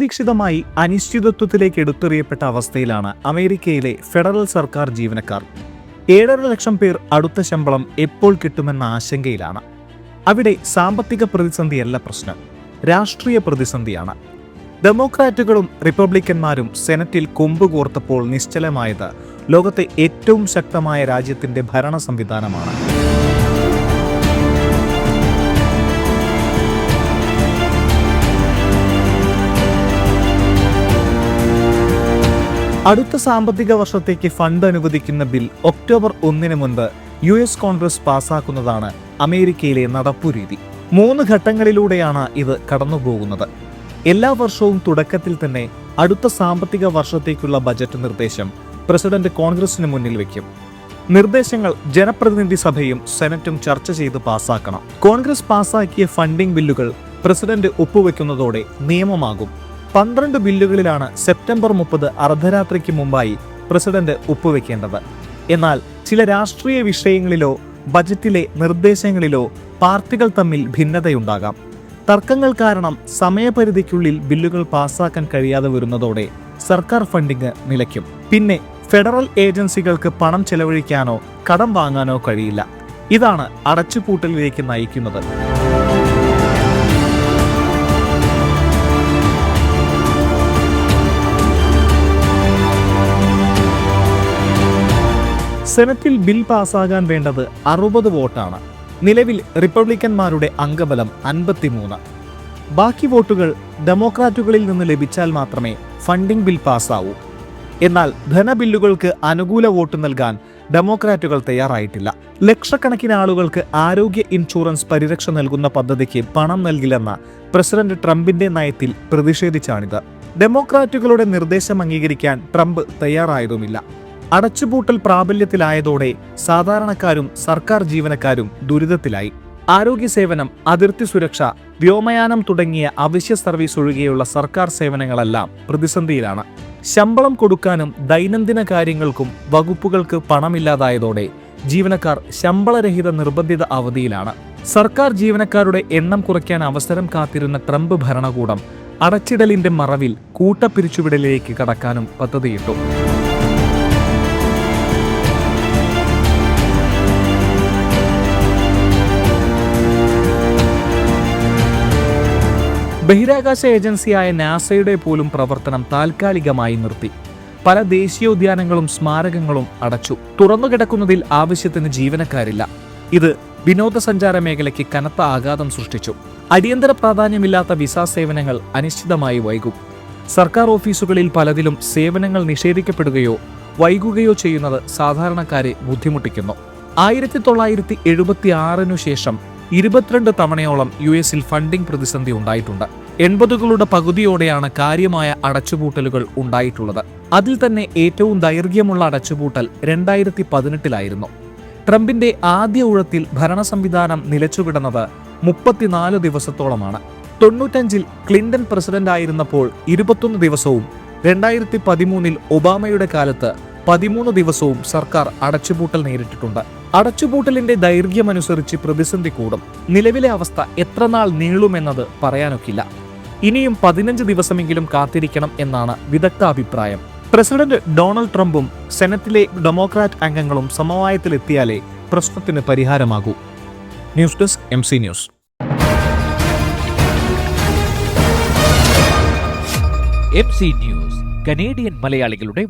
അപ്രതീക്ഷിതമായി അനിശ്ചിതത്വത്തിലേക്ക് എടുത്തെറിയപ്പെട്ട അവസ്ഥയിലാണ് അമേരിക്കയിലെ ഫെഡറൽ സർക്കാർ ജീവനക്കാർ. ഏഴര ലക്ഷം പേർ അടുത്ത ശമ്പളം എപ്പോൾ കിട്ടുമെന്ന ആശങ്കയിലാണ്. അവിടെ സാമ്പത്തിക പ്രതിസന്ധിയല്ല പ്രശ്നം രാഷ്ട്രീയ പ്രതിസന്ധിയാണ്. ഡെമോക്രാറ്റുകളും റിപ്പബ്ലിക്കന്മാരും സെനറ്റിൽ കൊമ്പ് കോർത്തപ്പോൾ നിശ്ചലമായത് ലോകത്തെ ഏറ്റവും ശക്തമായ രാജ്യത്തിന്റെ ഭരണ സംവിധാനമാണ് അടുത്ത സാമ്പത്തിക വർഷത്തേക്ക് ഫണ്ട് അനുവദിക്കുന്ന ബിൽ ഒക്ടോബർ ഒന്നിന് മുൻപ് യു എസ് കോൺഗ്രസ് പാസാക്കുന്നതാണ് അമേരിക്കയിലെ നടപ്പുരീതി മൂന്ന് ഘട്ടങ്ങളിലൂടെയാണ് ഇത് കടന്നുപോകുന്നത്. എല്ലാ വർഷവും തുടക്കത്തിൽ തന്നെ അടുത്ത സാമ്പത്തിക വർഷത്തേക്കുള്ള ബജറ്റ് നിർദ്ദേശം പ്രസിഡന്റ് കോൺഗ്രസിന് മുന്നിൽ വയ്ക്കും നിർദ്ദേശങ്ങൾ ജനപ്രതിനിധി സഭയും സെനറ്റും ചർച്ച ചെയ്ത് പാസാക്കണം. കോൺഗ്രസ് പാസാക്കിയ ഫണ്ടിംഗ് ബില്ലുകൾ പ്രസിഡന്റ് ഒപ്പുവെക്കുന്നതോടെ നിയമമാകും. പന്ത്രണ്ട് ബില്ലുകളിലാണ് സെപ്റ്റംബർ മുപ്പത് അർദ്ധരാത്രിക്ക് മുമ്പായി പ്രസിഡന്റ് ഒപ്പുവെക്കേണ്ടത്. എന്നാൽ ചില രാഷ്ട്രീയ വിഷയങ്ങളിലോ ബജറ്റിലെ നിർദ്ദേശങ്ങളിലോ പാർട്ടികൾ തമ്മിൽ ഭിന്നതയുണ്ടാകാം. തർക്കങ്ങൾ കാരണം സമയപരിധിക്കുള്ളിൽ ബില്ലുകൾ പാസാക്കാൻ കഴിയാതെ വരുന്നതോടെ സർക്കാർ ഫണ്ടിങ് നിലയ്ക്കും. പിന്നെ ഫെഡറൽ ഏജൻസികൾക്ക് പണം ചെലവഴിക്കാനോ കടം വാങ്ങാനോ കഴിയില്ല. ഇതാണ് അടച്ചുപൂട്ടലിലേക്ക് നയിക്കുന്നത്. സെനറ്റിൽ ബിൽ പാസ്സാകാൻ വേണ്ടത് അറുപത് വോട്ടാണ്. നിലവിൽ റിപ്പബ്ലിക്കന്മാരുടെ അംഗബലം അൻപത്തിമൂന്ന്. ബാക്കി വോട്ടുകൾ ഡെമോക്രാറ്റുകളിൽ നിന്ന് ലഭിച്ചാൽ മാത്രമേ ഫണ്ടിംഗ് ബിൽ പാസ്സാവൂ. എന്നാൽ ധനബില്ലുകൾക്ക് അനുകൂല വോട്ട് നൽകാൻ ഡെമോക്രാറ്റുകൾ തയ്യാറായിട്ടില്ല. ലക്ഷക്കണക്കിന് ആളുകൾക്ക് ആരോഗ്യ ഇൻഷുറൻസ് പരിരക്ഷ നൽകുന്ന പദ്ധതിക്ക് പണം നൽകില്ലെന്ന പ്രസിഡന്റ് ട്രംപിന്റെ നയത്തിൽ പ്രതിഷേധിച്ചാണിത്. ഡെമോക്രാറ്റുകളുടെ നിർദ്ദേശം അംഗീകരിക്കാൻ ട്രംപ് തയ്യാറായതുമില്ല. അടച്ചുപൂട്ടൽ പ്രാബല്യത്തിലായതോടെ സാധാരണക്കാരും സർക്കാർ ജീവനക്കാരും ദുരിതത്തിലായി. ആരോഗ്യ സേവനം അതിർത്തി സുരക്ഷ വ്യോമയാനം തുടങ്ങിയ അവശ്യ സർവീസ് ഒഴികെയുള്ള സർക്കാർ സേവനങ്ങളെല്ലാം പ്രതിസന്ധിയിലാണ്. ശമ്പളം കൊടുക്കാനും ദൈനംദിന കാര്യങ്ങൾക്കും വകുപ്പുകൾക്ക് പണമില്ലാതായതോടെ ജീവനക്കാർ ശമ്പളരഹിത നിർബന്ധിത അവധിയിലാണ്. സർക്കാർ ജീവനക്കാരുടെ എണ്ണം കുറയ്ക്കാൻ അവസരം കാത്തിരുന്ന ട്രംപ് ഭരണകൂടം അടച്ചിടലിന്റെ മറവിൽ കൂട്ടപ്പിരിച്ചുവിടലിലേക്ക് കടക്കാനും പദ്ധതിയിട്ടു. ബഹിരാകാശ ഏജൻസിയായ നാസയുടെ പോലും പ്രവർത്തനം താൽക്കാലികമായി നിർത്തി. പല ദേശീയോദ്യാനങ്ങളും സ്മാരകങ്ങളും അടച്ചു. തുറന്നുകിടക്കുന്നതിൽ ആവശ്യത്തിന് ജീവനക്കാരില്ല. ഇത് വിനോദസഞ്ചാര മേഖലയ്ക്ക് കനത്ത ആഘാതം സൃഷ്ടിച്ചു. അടിയന്തര പ്രാധാന്യമില്ലാത്ത വിസ സേവനങ്ങൾ അനിശ്ചിതമായി വൈകും. സർക്കാർ ഓഫീസുകളിൽ പലതിലും സേവനങ്ങൾ നിഷേധിക്കപ്പെടുകയോ വൈകുകയോ ചെയ്യുന്നത് സാധാരണക്കാരെ ബുദ്ധിമുട്ടിക്കുന്നു. ആയിരത്തി തൊള്ളായിരത്തി എഴുപത്തി ആറിനു ശേഷം ഇരുപത്തിരണ്ട് തവണയോളം യു എസിൽ ഫണ്ടിംഗ് പ്രതിസന്ധി ഉണ്ടായിട്ടുണ്ട്. എൺപതുകളുടെ പകുതിയോടെയാണ് കാര്യമായ അടച്ചുപൂട്ടലുകൾ ഉണ്ടായിട്ടുള്ളത്. അതിൽ തന്നെ ഏറ്റവും ദൈർഘ്യമുള്ള അടച്ചുപൂട്ടൽ രണ്ടായിരത്തി പതിനെട്ടിലായിരുന്നു ട്രംപിന്റെ ആദ്യ ഊഴത്തിൽ ഭരണ സംവിധാനം നിലച്ചുകിടന്നത് മുപ്പത്തിനാല് ദിവസത്തോളമാണ്. തൊണ്ണൂറ്റഞ്ചിൽ ക്ലിന്റൺ പ്രസിഡന്റ് ആയിരുന്നപ്പോൾ ഇരുപത്തൊന്ന് ദിവസവും രണ്ടായിരത്തി പതിമൂന്നിൽ ഒബാമയുടെ കാലത്ത് പതിമൂന്ന് ദിവസവും സർക്കാർ അടച്ചുപൂട്ടൽ നേരിട്ടിട്ടുണ്ട്. അടച്ചുപൂട്ടലിന്റെ ദൈർഘ്യമനുസരിച്ച് പ്രതിസന്ധി കൂടും. നിലവിലെ അവസ്ഥ എത്രനാൾ നീളുമെന്നത് പറയാനൊക്കില്ല. ഇനിയും പതിനഞ്ച് ദിവസമെങ്കിലും കാത്തിരിക്കണം എന്നാണ് വിദഗ്ധ അഭിപ്രായം. പ്രസിഡന്റ് ഡൊണാൾഡ് ട്രംപും സെനറ്റിലെ ഡെമോക്രാറ്റ് അംഗങ്ങളും സമവായത്തിലെത്തിയാലേ പ്രശ്നത്തിന് പരിഹാരമാകൂ. News desk M news. News Canadian മലയാളികളുടെ